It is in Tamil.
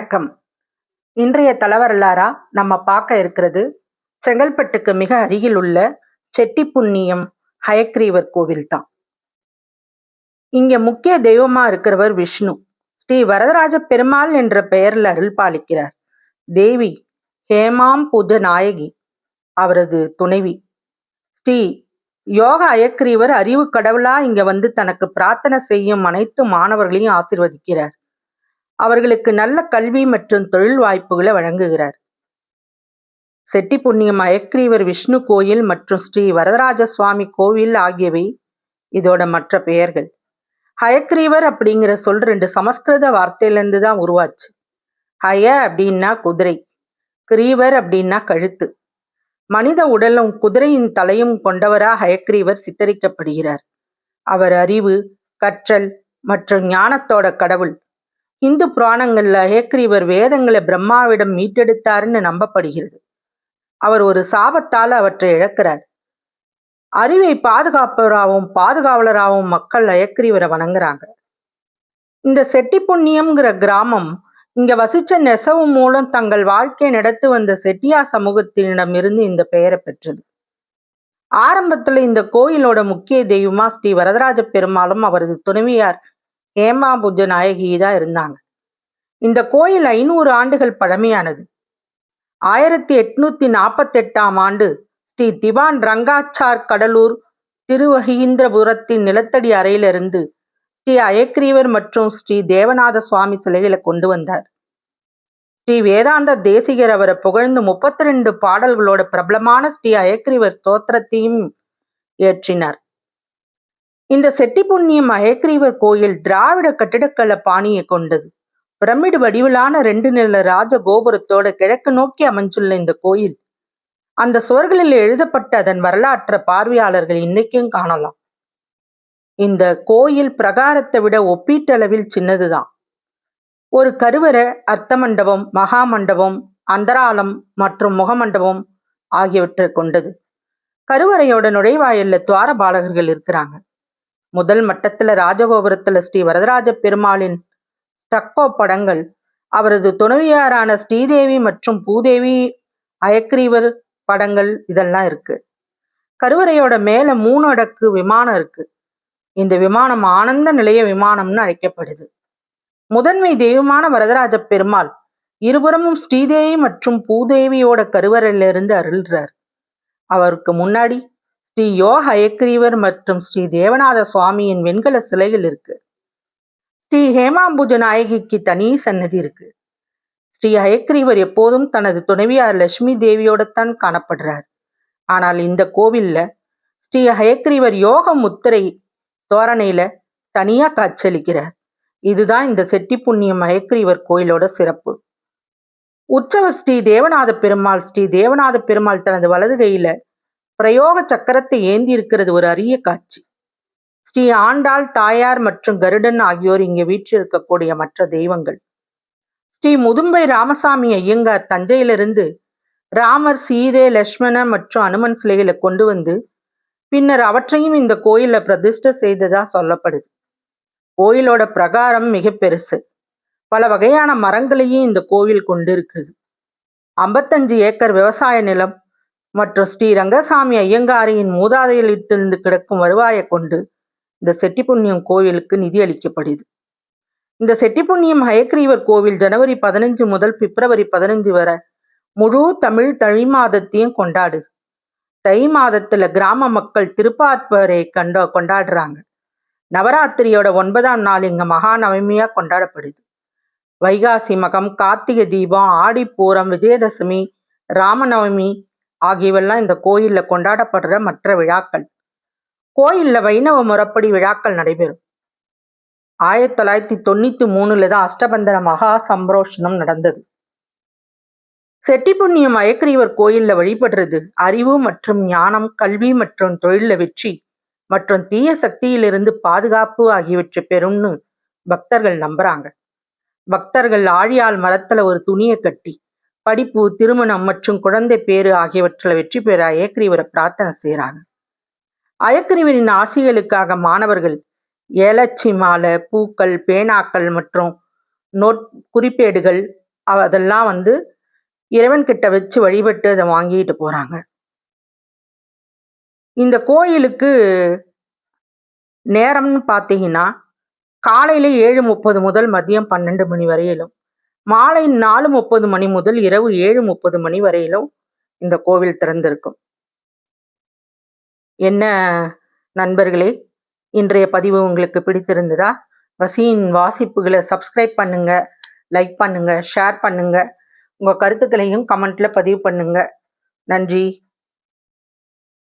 வணக்கம். இன்றைய தலவரலாரா நம்ம பார்க்க இருக்கிறது செங்கல்பட்டுக்கு மிக அருகில் உள்ள செட்டிப்புண்ணியம் ஹயக்ரீவர் கோவில் தான் இங்க முக்கிய தெய்வமா இருக்கிறவர் விஷ்ணு. ஸ்ரீ வரதராஜ பெருமாள் என்ற பெயரில் அருள் பாலிக்கிறார் தேவி ஹேமாம் பூஜ நாயகி அவரது துணைவி. ஸ்ரீ யோக அயக்ரீவர் அறிவு கடவுளா இங்க வந்து தனக்கு பிரார்த்தனை செய்யும் அனைத்து மாணவர்களையும் ஆசிர்வதிக்கிறார். அவர்களுக்கு நல்ல கல்வி மற்றும் தொழில் வாய்ப்புகளை வழங்குகிறார். செட்டி புண்ணியம் அயக்ரீவர் விஷ்ணு கோயில் மற்றும் ஸ்ரீ வரதராஜ சுவாமி கோவில் ஆகியவை இதோட மற்ற பெயர்கள். ஹயக்ரீவர் அப்படிங்கிற சொல் ரெண்டு சமஸ்கிருத வார்த்தையிலேருந்து தான் உருவாச்சு. ஹய அப்படின்னா குதிரை கிரீவர் அப்படின்னா கழுத்து. மனித உடலும் குதிரையின் தலையும் கொண்டவரா ஹயக்ரீவர் சித்தரிக்கப்படுகிறார். அவர் அறிவு கற்றல் மற்றும் ஞானத்தோட கடவுள். இந்து புராணங்கள்ல ஹயக்ரீவர் வேதங்களை பிரம்மாவிடம் மீட்டெடுத்தாருன்னு நம்பப்படுகிறது. அவர் ஒரு சாபத்தால் அவற்றை இழக்கிறார். அறிவை பாதுகாப்பவராகவும் பாதுகாவலராகவும் மக்கள் அயக்ரீவரை வணங்குறாங்க. இந்த செட்டி புண்ணியம்ங்கிற கிராமம் இங்க வசிச்ச நெசவு மூலம் தங்கள் வாழ்க்கையை நடத்தி வந்த செட்டியா சமூகத்தினிடமிருந்து இந்த பெயரை பெற்றது. ஆரம்பத்துல இந்த கோயிலோட முக்கிய தெய்வமா ஸ்ரீ வரதராஜ பெருமாளும் அவரது துணைவியார் ஹேமாபுஜ நாயகி தான் இருந்தாங்க. இந்த கோயில் ஐநூறு ஆண்டுகள் பழமையானது. ஆயிரத்தி எட்நூத்தி நாற்பத்தி எட்டாம் ஆண்டு ஸ்ரீ திவான் ரங்காச்சார் கடலூர் திருவகீந்திரபுரத்தின் நிலத்தடி அறையிலிருந்து ஸ்ரீ அயக்ரீவர் மற்றும் ஸ்ரீ தேவநாத சுவாமி சிலைகளை கொண்டு வந்தார். ஸ்ரீ வேதாந்த தேசிகர் அவரை புகழ்ந்து முப்பத்தி ரெண்டு பாடல்களோட பிரபலமான ஸ்ரீ அயக்ரீவர் ஸ்தோத்திரத்தையும் ஏற்றினார். இந்த செட்டி புண்ணியம் அயக்ரீவர் கோயில் திராவிட கட்டிடக்கல பாணியை கொண்டது. பிரமிடு வடிவிலான ரெண்டு நில ராஜ கோபுரத்தோட கிழக்கு நோக்கி அமைஞ்சுள்ள இந்த கோயில் அந்த சுவர்களில் எழுதப்பட்ட அதன் வரலாற்றை பார்வையாளர்கள் இன்னைக்கும் காணலாம். இந்த கோயில் பிரகாரத்தை விட ஒப்பீட்டளவில் சின்னதுதான். ஒரு கருவறை அர்த்த மண்டபம் மகா மண்டபம் அந்தராலம் மற்றும் முகமண்டபம் ஆகியவற்றை கொண்டது. கருவறையோட நுழைவாயில்ல துவார பாலகர்கள் இருக்கிறாங்க. முதல் மட்டத்துல ராஜகோபுரத்துல ஸ்ரீ வரதராஜ பெருமாளின் ஸ்டக்கோ படங்கள். அவரது துணைவியாரான ஸ்ரீதேவி மற்றும் பூதேவி அயக்ரீவர் படங்கள் இதெல்லாம் இருக்கு. கருவறையோட மேல மூணு அடக்கு விமானம் இருக்கு. இந்த விமானம் ஆனந்த நிலைய விமானம்னு அழைக்கப்படுது. முதன்மை தெய்வமான வரதராஜ பெருமாள் இருபுறமும் ஸ்ரீதேவி மற்றும் பூதேவியோட கருவறையிலிருந்து அருள்றார். அவருக்கு முன்னாடி ஸ்ரீ யோக அயக்ரீவர் மற்றும் ஸ்ரீ தேவநாத சுவாமியின் வெண்கல சிலைகள் இருக்கு. ஸ்ரீ ஹேமாம்புஜ நாயகிக்கு தனி சன்னதி இருக்கு. ஸ்ரீ ஹயக்ரீவர் எப்போதும் தனது துணைவியார் லட்சுமி தேவியோட தான் காணப்படுறார். ஆனால் இந்த கோவில்ல ஸ்ரீ ஹயக்ரீவர் யோக முத்திரை தோரணையில தனியா காட்சியளிக்கிறார். இதுதான் இந்த செட்டி புண்ணியம் ஹயக்ரீவர் கோயிலோட சிறப்பு. உற்சவ ஸ்ரீ தேவநாத பெருமாள் ஸ்ரீ தேவநாத பெருமாள் தனது வலது கையில பிரயோக சக்கரத்தை ஏந்தி இருக்கிறது ஒரு அரிய காட்சி. ஸ்ரீ ஆண்டாள் தாயார் மற்றும் கருடன் ஆகியோர் இங்கே வீற்றிருக்கக்கூடிய மற்ற தெய்வங்கள். ஸ்ரீ முதும்பை ராமசாமி ஐயங்கார் தஞ்சையிலிருந்து ராமர் சீதை லக்ஷ்மண மற்றும் அனுமன் சிலைகளை கொண்டு வந்து பின்னர் அவற்றையும் இந்த கோயிலில் பிரதிஷ்டை செய்ததா சொல்லப்படுது. கோயிலோட பிரகாரம் மிக பெருசு. பல வகையான மரங்களையும் இந்த கோவில் கொண்டு இருக்குது ஐம்பத்தஞ்சு ஏக்கர் விவசாய நிலம் மற்றும் ஸ்ரீ ரங்கசாமி ஐயங்காரியின் மூதாதையிலிருந்து கிடக்கும் வருவாயை கொண்டு இந்த செட்டிப்புண்ணியம் கோவிலுக்கு நிதி அளிக்கப்படுது. இந்த செட்டிப்புண்ணியம் ஹயக்ரீவர் கோவில் ஜனவரி பதினஞ்சு முதல் பிப்ரவரி பதினஞ்சு வரை முழு தமிழ் தை மாதத்தையும் கொண்டாடுது. தை மாதத்துல கிராம மக்கள் திருப்பாற்பரை கண்டோ கொண்டாடுறாங்க. நவராத்திரியோட ஒன்பதாம் நாள் இங்க மகாநவமியா கொண்டாடப்படுது. வைகாசி மகம் கார்த்திகை தீபம் ஆடிப்பூரம் விஜயதசமி ராமநவமி ஆகியவெல்லாம் இந்த கோயில்ல கொண்டாடப்படுற மற்ற விழாக்கள். கோயில்ல வைணவ முறப்படி விழாக்கள் நடைபெறும். ஆயிரத்தி தொள்ளாயிரத்தி தொண்ணூத்தி மூணுல தான் அஷ்டபந்தன மகா சம்பரோஷனம் நடந்தது. செட்டிப்புண்ணியம் அயக்ரீவர் கோயில்ல வழிபடுறது அறிவு மற்றும் ஞானம் கல்வி மற்றும் தொழில வெற்றி மற்றும் தீய சக்தியிலிருந்து பாதுகாப்பு ஆகியவற்றை பெறும்னு பக்தர்கள் நம்புறாங்க. பக்தர்கள் ஆழியால் மரத்துல ஒரு துணியை கட்டி படிப்பு திருமணம் மற்றும் குழந்தை பேறு ஆகியவற்றில் வெற்றி பெற அயக்ரீவரை பிரார்த்தனை செய்கிறாங்க. அயக்ரீவரின் ஆசைகளுக்காக மாணவர்கள் ஏலச்சி மாலை பூக்கள் பேனாக்கள் மற்றும் நோட் குறிப்பேடுகள் அதெல்லாம் வந்து இறைவன் கிட்ட வச்சு வழிபட்டு அதை வாங்கிட்டு போறாங்க. இந்த கோயிலுக்கு நேரம்னு பார்த்தீங்கன்னா காலையில ஏழு முப்பது முதல் மதியம் பன்னெண்டு மணி வரையிலும் மாலை நாலு முப்பது மணி முதல் இரவு ஏழு முப்பது மணி வரையிலும் இந்த கோவில் திறந்திருக்கும். என்ன நண்பர்களே இன்றைய பதிவு உங்களுக்கு பிடித்திருந்ததா? வசியின் வாசிப்புகளை சப்ஸ்கிரைப் பண்ணுங்க லைக் பண்ணுங்க ஷேர் பண்ணுங்க. உங்கள் கருத்துக்களையும் கமெண்ட்ல பதிவு பண்ணுங்க. நன்றி.